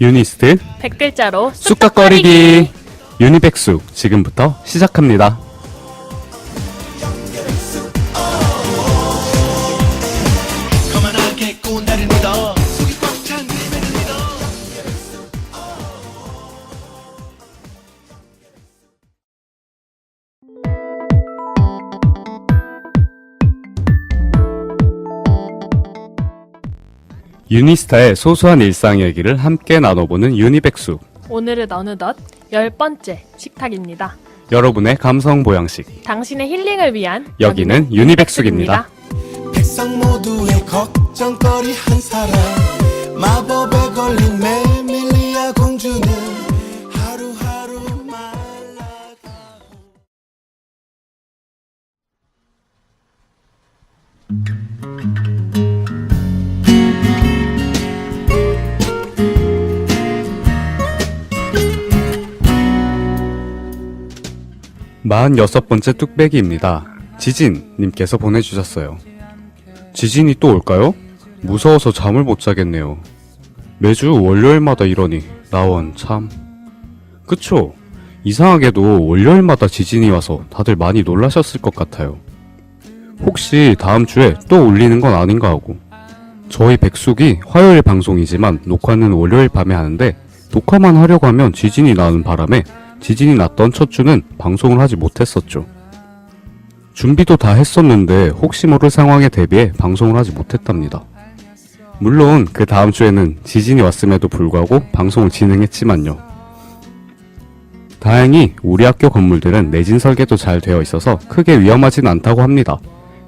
유니스트. 백글자로 쑥덕거리기. 유니백숙 지금부터 시작합니다. 유니스타의 소소한 일상 얘기를 함께 나눠보는 유니백숙 오늘은 어느덧 열 번째 식탁입니다. 여러분의 감성 보양식 당신의 힐링을 위한 여기는 유니백숙입니다. 백성 모두의 걱정거리 한 사람 마법에 걸린 메밀 46번째 뚝배기입니다. 지진님께서 보내주셨어요. 지진이 또 올까요? 무서워서 잠을 못 자겠네요. 매주 월요일마다 이러니 나원 참. 그쵸? 이상하게도 월요일마다 지진이 와서 다들 많이 놀라셨을 것 같아요. 혹시 다음 주에 또 올리는 건 아닌가 하고. 저희 백숙이 화요일 방송이지만 녹화는 월요일 밤에 하는데 녹화만 하려고 하면 지진이 나는 바람에 지진이 났던 첫 주는 방송을 하지 못했었죠. 준비도 다 했었는데 혹시 모를 상황에 대비해 방송을 하지 못했답니다. 물론 그 다음 주에는 지진이 왔음에도 불구하고 방송을 진행했지만요. 다행히 우리 학교 건물들은 내진 설계도 잘 되어 있어서 크게 위험하진 않다고 합니다.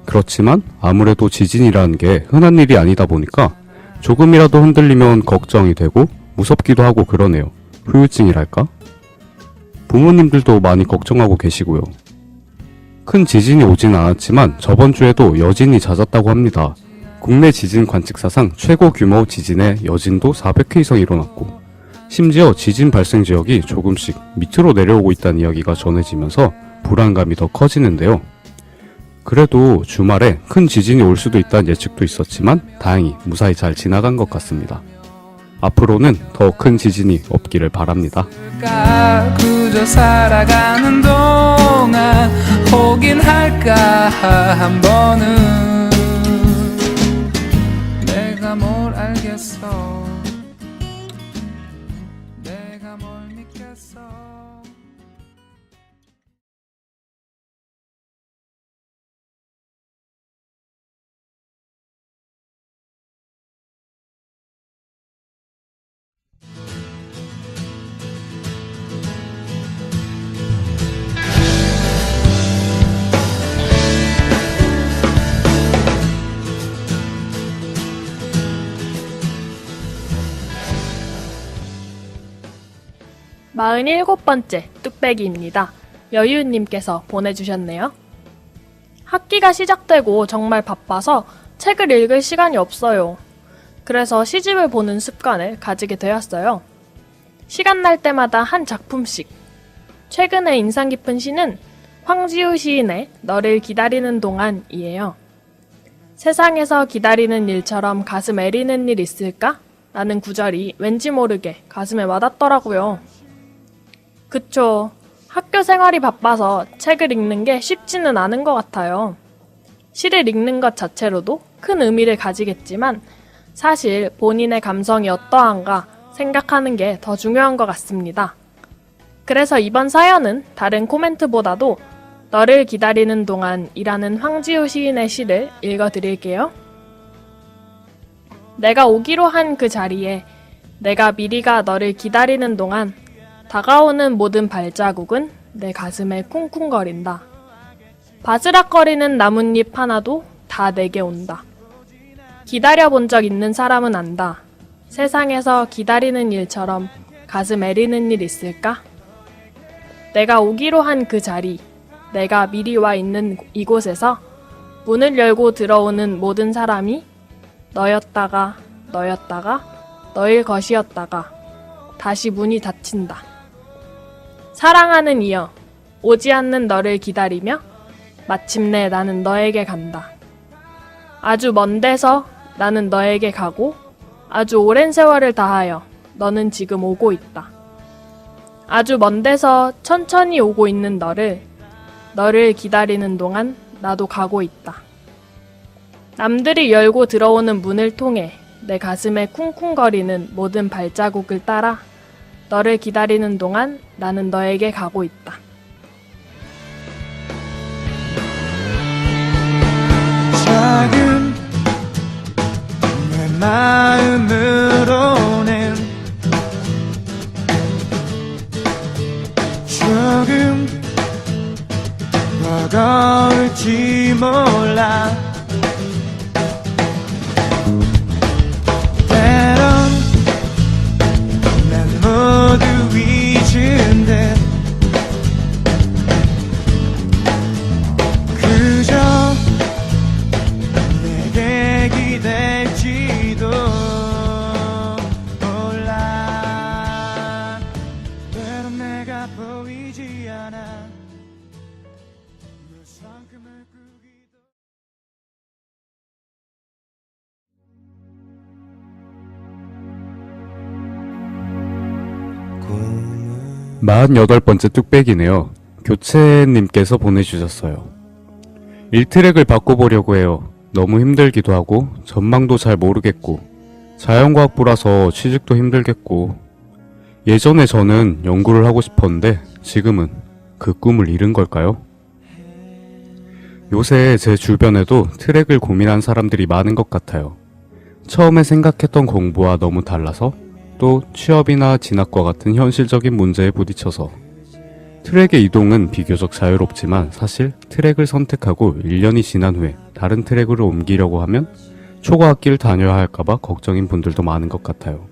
그렇지만 아무래도 지진이라는 게 흔한 일이 아니다 보니까 조금이라도 흔들리면 걱정이 되고 무섭기도 하고 그러네요. 후유증이랄까? 부모님들도 많이 걱정하고 계시고요. 큰 지진이 오진 않았지만 저번 주에도 여진이 잦았다고 합니다. 국내 지진 관측사상 최고 규모 지진의 여진도 400회 이상 일어났고, 심지어 지진 발생 지역이 조금씩 밑으로 내려오고 있다는 이야기가 전해지면서 불안감이 더 커지는데요. 그래도 주말에 큰 지진이 올 수도 있다는 예측도 있었지만 다행히 무사히 잘 지나간 것 같습니다. 앞으로는 더 큰 지진이 없기를 바랍니다. 그저 살아가는 동안 혹인 할까 한 번은 내가 뭘 알겠어 47번째 뚝배기입니다. 여유님께서 보내주셨네요. 학기가 시작되고 정말 바빠서 책을 읽을 시간이 없어요. 그래서 시집을 보는 습관을 가지게 되었어요. 시간 날 때마다 한 작품씩. 최근에 인상 깊은 시는 황지우 시인의 너를 기다리는 동안이에요. 세상에서 기다리는 일처럼 가슴 애리는 일 있을까? 라는 구절이 왠지 모르게 가슴에 와닿더라고요. 그쵸. 학교 생활이 바빠서 책을 읽는 게 쉽지는 않은 것 같아요. 시를 읽는 것 자체로도 큰 의미를 가지겠지만 사실 본인의 감성이 어떠한가 생각하는 게 더 중요한 것 같습니다. 그래서 이번 사연은 다른 코멘트보다도 너를 기다리는 동안이라는 황지우 시인의 시를 읽어드릴게요. 내가 오기로 한 그 자리에 내가 미리가 너를 기다리는 동안 다가오는 모든 발자국은 내 가슴에 쿵쿵거린다. 바스락거리는 나뭇잎 하나도 다 내게 온다. 기다려본 적 있는 사람은 안다. 세상에서 기다리는 일처럼 가슴 애리는 일 있을까? 내가 오기로 한 그 자리, 내가 미리 와 있는 이곳에서 문을 열고 들어오는 모든 사람이 너였다가, 너였다가, 너일 것이었다가, 다시 문이 닫힌다. 사랑하는 이여, 오지 않는 너를 기다리며 마침내 나는 너에게 간다. 아주 먼 데서 나는 너에게 가고 아주 오랜 세월을 다하여 너는 지금 오고 있다. 아주 먼 데서 천천히 오고 있는 너를, 너를 기다리는 동안 나도 가고 있다. 남들이 열고 들어오는 문을 통해 내 가슴에 쿵쿵거리는 모든 발자국을 따라 너를 기다리는 동안 나는 너에게 가고 있다. 48번째 뚝배기네요. 교체님께서 보내주셨어요. 1트랙을 바꿔보려고 해요. 너무 힘들기도 하고, 전망도 잘 모르겠고, 자연과학부라서 취직도 힘들겠고, 예전에 저는 연구를 하고 싶었는데, 지금은 그 꿈을 잃은 걸까요? 요새 제 주변에도 트랙을 고민한 사람들이 많은 것 같아요. 처음에 생각했던 공부와 너무 달라서 또 취업이나 진학과 같은 현실적인 문제에 부딪혀서 트랙의 이동은 비교적 자유롭지만 사실 트랙을 선택하고 1년이 지난 후에 다른 트랙으로 옮기려고 하면 초과학기를 다녀야 할까봐 걱정인 분들도 많은 것 같아요.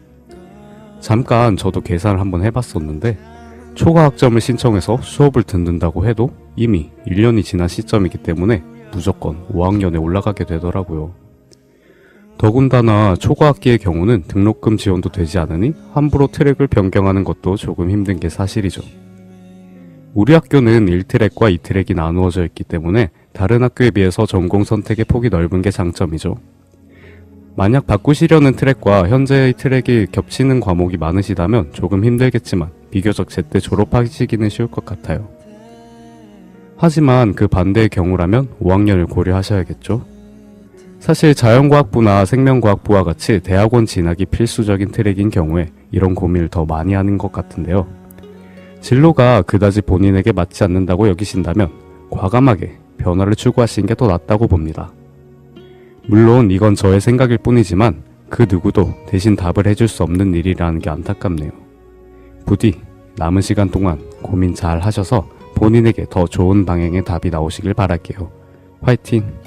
잠깐 저도 계산을 한번 해봤었는데 초과학점을 신청해서 수업을 듣는다고 해도 이미 1년이 지난 시점이기 때문에 무조건 5학년에 올라가게 되더라고요. 더군다나 초과학기의 경우는 등록금 지원도 되지 않으니 함부로 트랙을 변경하는 것도 조금 힘든 게 사실이죠. 우리 학교는 1트랙과 2트랙이 나누어져 있기 때문에 다른 학교에 비해서 전공 선택의 폭이 넓은 게 장점이죠. 만약 바꾸시려는 트랙과 현재의 트랙이 겹치는 과목이 많으시다면 조금 힘들겠지만 비교적 제때 졸업하시기는 쉬울 것 같아요. 하지만 그 반대의 경우라면 5학년을 고려하셔야겠죠. 사실 자연과학부나 생명과학부와 같이 대학원 진학이 필수적인 트랙인 경우에 이런 고민을 더 많이 하는 것 같은데요. 진로가 그다지 본인에게 맞지 않는다고 여기신다면 과감하게 변화를 추구하시는 게 더 낫다고 봅니다. 물론 이건 저의 생각일 뿐이지만 그 누구도 대신 답을 해줄 수 없는 일이라는 게 안타깝네요. 부디 남은 시간 동안 고민 잘 하셔서 본인에게 더 좋은 방향의 답이 나오시길 바랄게요. 화이팅!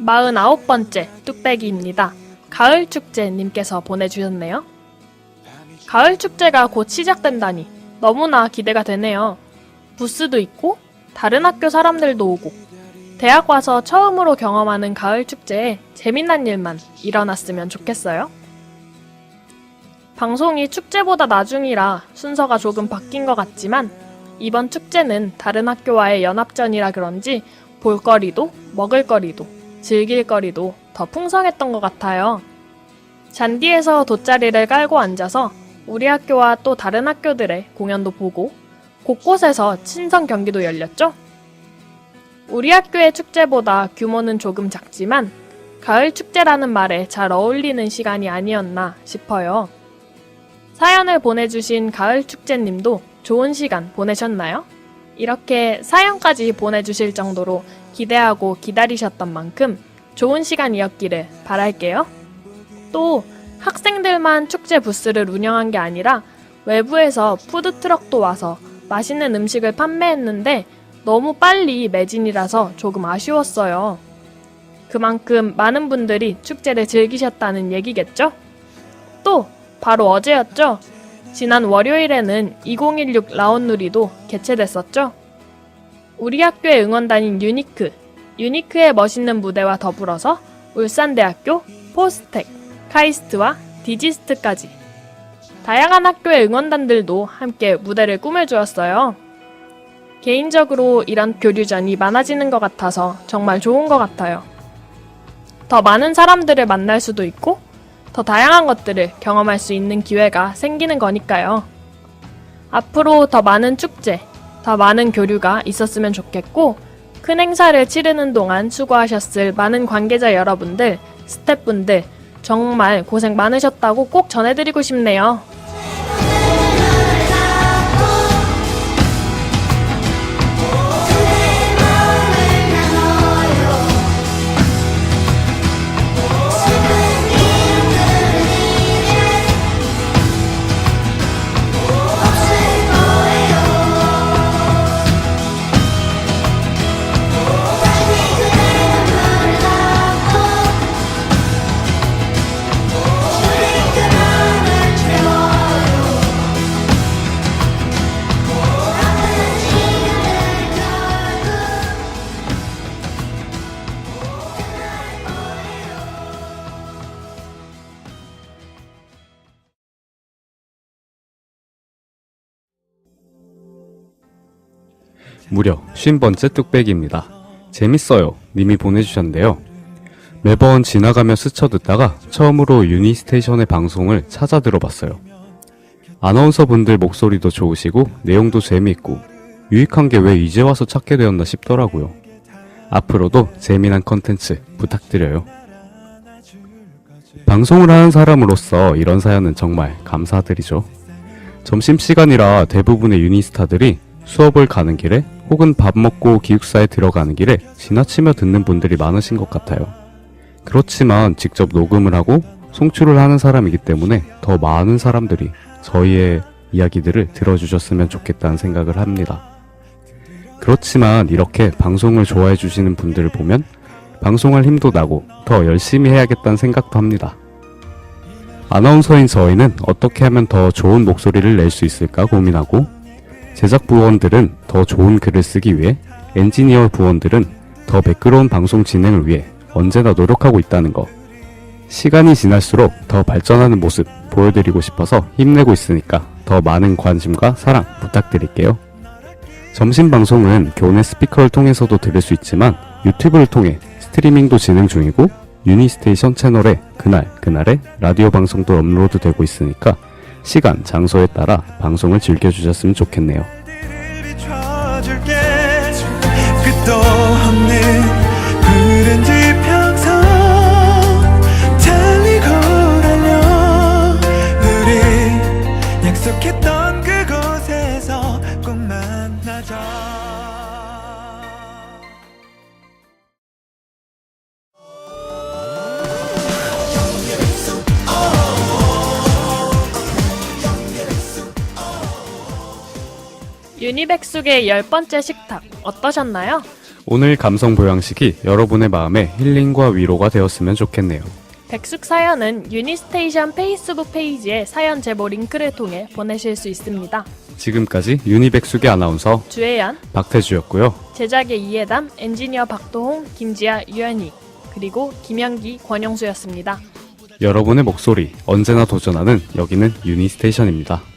마흔아홉 번째 뚝배기입니다. 가을 축제님께서 보내주셨네요. 가을 축제가 곧 시작된다니 너무나 기대가 되네요. 부스도 있고 다른 학교 사람들도 오고 대학 와서 처음으로 경험하는 가을 축제에 재미난 일만 일어났으면 좋겠어요. 방송이 축제보다 나중이라 순서가 조금 바뀐 것 같지만 이번 축제는 다른 학교와의 연합전이라 그런지 볼거리도 먹을거리도 즐길 거리도 더 풍성했던 것 같아요. 잔디에서 돗자리를 깔고 앉아서 우리 학교와 또 다른 학교들의 공연도 보고 곳곳에서 친선 경기도 열렸죠. 우리 학교의 축제보다 규모는 조금 작지만 가을 축제라는 말에 잘 어울리는 시간이 아니었나 싶어요. 사연을 보내주신 가을 축제님도 좋은 시간 보내셨나요? 이렇게 사연까지 보내주실 정도로 기대하고 기다리셨던 만큼 좋은 시간이었기를 바랄게요. 또 학생들만 축제 부스를 운영한 게 아니라 외부에서 푸드트럭도 와서 맛있는 음식을 판매했는데 너무 빨리 매진이라서 조금 아쉬웠어요. 그만큼 많은 분들이 축제를 즐기셨다는 얘기겠죠? 또 바로 어제였죠? 지난 월요일에는 2016 라온누리도 개최됐었죠? 우리 학교의 응원단인 유니크, 유니크의 멋있는 무대와 더불어서 울산대학교, 포스텍, 카이스트와 디지스트까지 다양한 학교의 응원단들도 함께 무대를 꾸며주었어요. 개인적으로 이런 교류전이 많아지는 것 같아서 정말 좋은 것 같아요. 더 많은 사람들을 만날 수도 있고, 더 다양한 것들을 경험할 수 있는 기회가 생기는 거니까요. 앞으로 더 많은 축제, 더 많은 교류가 있었으면 좋겠고, 큰 행사를 치르는 동안 수고하셨을 많은 관계자 여러분들, 스태프분들, 정말 고생 많으셨다고 꼭 전해드리고 싶네요. 무려 50번째 뚝배기입니다. 재밌어요. 님이 보내주셨는데요. 매번 지나가며 스쳐 듣다가 처음으로 유니스테이션의 방송을 찾아 들어봤어요. 아나운서 분들 목소리도 좋으시고 내용도 재미있고 유익한 게 왜 이제 와서 찾게 되었나 싶더라고요. 앞으로도 재미난 컨텐츠 부탁드려요. 방송을 하는 사람으로서 이런 사연은 정말 감사드리죠. 점심시간이라 대부분의 유니스타들이 수업을 가는 길에 혹은 밥 먹고 기숙사에 들어가는 길에 지나치며 듣는 분들이 많으신 것 같아요. 그렇지만 직접 녹음을 하고 송출을 하는 사람이기 때문에 더 많은 사람들이 저희의 이야기들을 들어주셨으면 좋겠다는 생각을 합니다. 그렇지만 이렇게 방송을 좋아해 주시는 분들을 보면 방송할 힘도 나고 더 열심히 해야겠다는 생각도 합니다. 아나운서인 저희는 어떻게 하면 더 좋은 목소리를 낼 수 있을까 고민하고 제작 부원들은 더 좋은 글을 쓰기 위해 엔지니어 부원들은 더 매끄러운 방송 진행을 위해 언제나 노력하고 있다는 거. 시간이 지날수록 더 발전하는 모습 보여드리고 싶어서 힘내고 있으니까 더 많은 관심과 사랑 부탁드릴게요. 점심 방송은 교내 스피커를 통해서도 들을 수 있지만 유튜브를 통해 스트리밍도 진행 중이고 유니스테이션 채널에 그날 그날의 라디오 방송도 업로드되고 있으니까 시간 장소에 따라 방송을 즐겨주셨으면 좋겠네요. 약속했던 유니백숙의 열 번째 식탁 어떠셨나요? 오늘 감성 보양식이 여러분의 마음에 힐링과 위로가 되었으면 좋겠네요. 백숙 사연은 유니스테이션 페이스북 페이지에 사연 제보 링크를 통해 보내실 수 있습니다. 지금까지 유니백숙의 아나운서 주혜연, 박태주였고요. 제작의 이해담, 엔지니어 박도홍, 김지아, 유현희, 그리고 김영기, 권영수였습니다. 여러분의 목소리 언제나 도전하는 여기는 유니스테이션입니다.